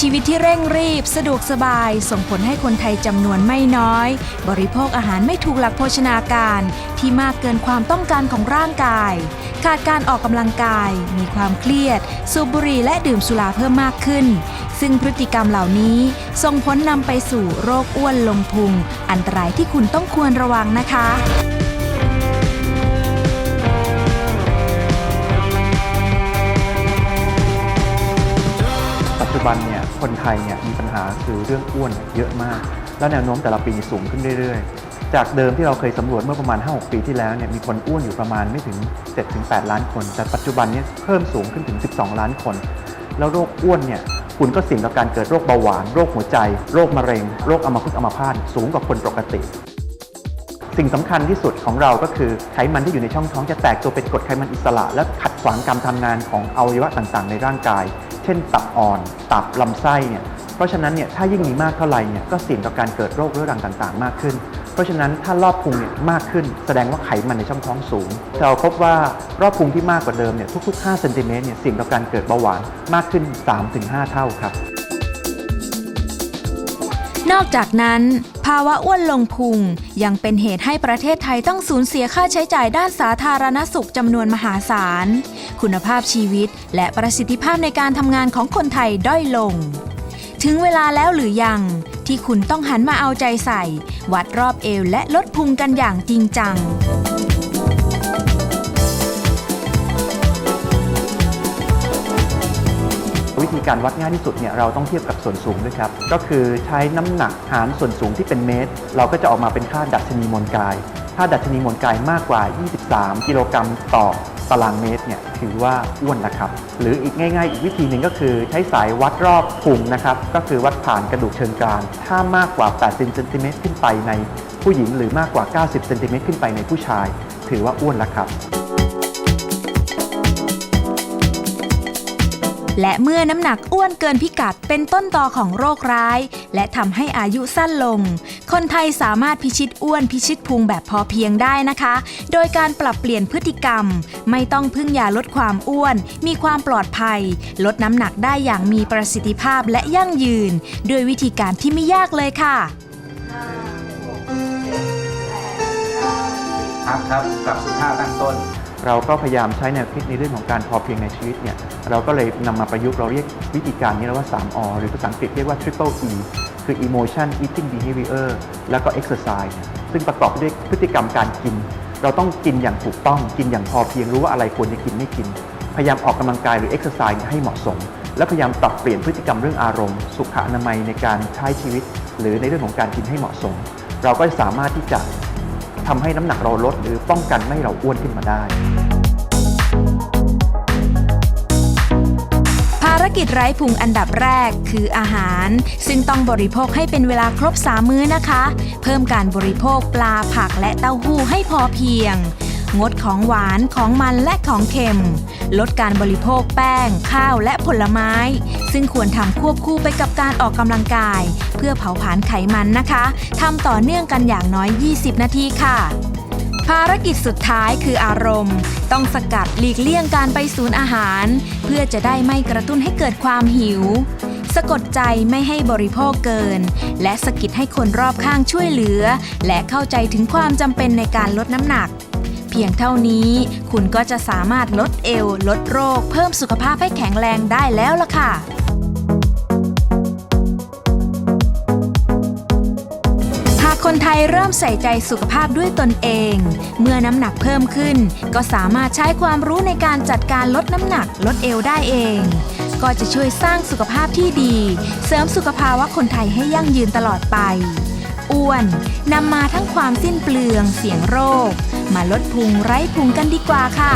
ชีวิตที่เร่งรีบ สะดวกสบาย ส่งผลให้คนไทยจำนวนไม่น้อย บริโภคอาหารไม่ถูกหลักโภชนาการ ที่มากเกินความต้องการของร่างกาย ขาดการออกกำลังกาย มีความเครียด สูบบุหรี่และดื่มสุราเพิ่มมากขึ้น ซึ่งพฤติกรรมเหล่านี้ส่งผลนำไปสู่โรคอ้วนลงพุง อันตรายที่คุณต้องควรระวังนะคะ คนไทยเนี่ยมีปัญหาคือเรื่องอ้วนเยอะมาก และแนวโน้มแต่ละปีสูงขึ้นเรื่อยๆ จากเดิมที่เราเคยสำรวจเมื่อประมาณ 5-6 ปีที่แล้วเนี่ยมีคนอ้วนอยู่ประมาณไม่ถึง 7-8 ล้านคน แต่ปัจจุบันเนี้เพิ่มสูงขึ้นถึง 12 ล้านคน แล้วโรคอ้วนเนี่ยคุณก็เสี่ยงต่อการเกิดโรคเบาหวาน โรคหัวใจ โรคมะเร็ง โรคอัมพฤกษ์อัมพาตสูงกว่าคนปกติ สิ่งสำคัญที่สุดของเราก็คือไขมันที่อยู่ในช่องท้องจะแตกตัวเป็นกรดไขมันอิสระ และขัดขวางการทำงานของอวัยวะต่างๆ ในร่างกาย ช่นตับอ่อน ตับลำไส้เนี่ยเพราะฉะนั้นเนี่ยถ้ายิ่งมีมากเท่าไหร่เนี่ยก็เสี่ยงต่อการเกิดโรคเรื้อรังต่างๆ มากขึ้น เพราะฉะนั้นถ้ารอบพุงเนี่ยมากขึ้น แสดงว่าไขมันในช่องท้องสูง เราพบว่ารอบพุงที่มากกว่าเดิมเนี่ยทุกๆ5เซนติเมตรเนี่ยเสี่ยงต่อการเกิดเบาหวานมากขึ้น 3-5 เท่าครับนอกจากนั้น ภาวะอ้วนลงพุงยังเป็นเหตุให้ประเทศไทยต้องสูญเสียค่าใช้จ่ายด้านสาธารณสุขจำนวนมหาศาล คุณภาพชีวิต และประสิทธิภาพในการทำงานของคนไทยด้อยลง ถึงเวลาแล้วหรือยังที่คุณต้องหันมาเอาใจใส่ วัดรอบเอวและลดพุงกันอย่างจริงจังวิธีการวัดง่ายที่สุดเนี่ยเราต้องเทียบกับส่วนสูงด้วยครับ ก็คือใช้น้ำหนักหารส่วนสูงที่เป็นเมตร เราก็จะออกมาเป็นค่าดัชนีมวลกาย ถ้าดัชนีมวลกายมากกว่า 23 กิโลกรัมต่อ ตารางเมตรเนี่ยถือว่าอ้วนนะครับ หรืออีกง่าย ๆ อีกวิธีหนึ่งก็คือใช้สายวัดรอบพุงนะครับ ก็คือวัดผ่านกระดูกเชิงกรานถ้ามากกว่า 80เซนติเมตรขึ้นไปในผู้หญิงหรือมากกว่า 90เซนติเมตรขึ้นไปในผู้ชาย ถือว่าอ้วนแล้วครับ และเมื่อน้ำหนักอ้วนเกินพิกัดเป็นต้นตอของโรคร้าย และทำให้อายุสั้นลง คนไทยสามารถพิชิตอ้วนพิชิตพุงแบบพอเพียงได้นะคะ โดยการปรับเปลี่ยนพฤติกรรม ไม่ต้องพึ่งยาลดความอ้วน มีความปลอดภัย ลดน้ำหนักได้อย่างมีประสิทธิภาพและยั่งยืน ด้วยวิธีการที่ไม่ยากเลยค่ะครับครับกลับสู่ท่าตั้งต้น เราก็พยายามใช้แนวคิดในเรื่องของการพอเพียงในชีวิตเนี่ยเราก็เลยนำมาประยุกต์เราเรียกวิธีการนี้เรว่า 3 อ หรือภาษาอังกฤษเรียกว่า triple E คือ emotion eating behavior แล้วก็ exercise ซึ่งประกอบด้วยพฤติกรรมการกิน เราต้องกินอย่างถูกต้องกินอย่างพอเพียงรู้ว่าอะไรควรจะกินไม่กิน พยายามออกกำลังกายหรือ exercise ให้เหมาะสม และพยายามปรับเปลี่ยนพฤติกรรมเรื่องอารมณ์ สุขอนามัยในการใช้ชีวิต หรือในเรื่องของการกินให้เหมาะสม เราก็จะสามารถที่จะ ทำให้น้ำหนักเราลด หรือป้องกันไม่ให้เราอ้วนขึ้นมาได้ ภารกิจไร้พุงอันดับแรกคืออาหาร ซึ่งต้องบริโภคให้เป็นเวลาครบสามมื้อนะคะ เพิ่มการบริโภคปลาผักและเต้าหู้ให้พอเพียง งดของหวานของมันและของเค็ม ลดการบริโภคแป้ง ข้าวและผลไม้ ซึ่งควรทำควบคู่ไปกับการออกกำลังกาย เพื่อเผาผลาญไขมันนะคะทำต่อเนื่องกันอย่างน้อย 20 นาทีค่ะภารกิจสุดท้ายคืออารมณ์ ต้องสกัดหลีกเลี่ยงการไปศูนย์อาหาร เพื่อจะได้ไม่กระตุ้นให้เกิดความหิว สะกดใจไม่ให้บริโภคเกิน และสกิดให้คนรอบข้างช่วยเหลือ และเข้าใจถึงความจำเป็นในการลดน้ำหนัก เพียงเท่านี้ คุณก็จะสามารถลดเอว ลดโรค เพิ่มสุขภาพให้แข็งแรงได้แล้วล่ะค่ะหากคนไทยเริ่มใส่ใจสุขภาพด้วยตนเอง เมื่อน้ำหนักเพิ่มขึ้น ก็สามารถใช้ความรู้ในการจัดการลดน้ำหนักลดเอวได้เอง ก็จะช่วยสร้างสุขภาพที่ดี เสริมสุขภาวะคนไทยให้ยั่งยืนตลอดไป อ้วนนำมาทั้งความสิ้นเปลืองเสี่ยงโรค มาลดพุงไร้พุงกันดีกว่าค่ะ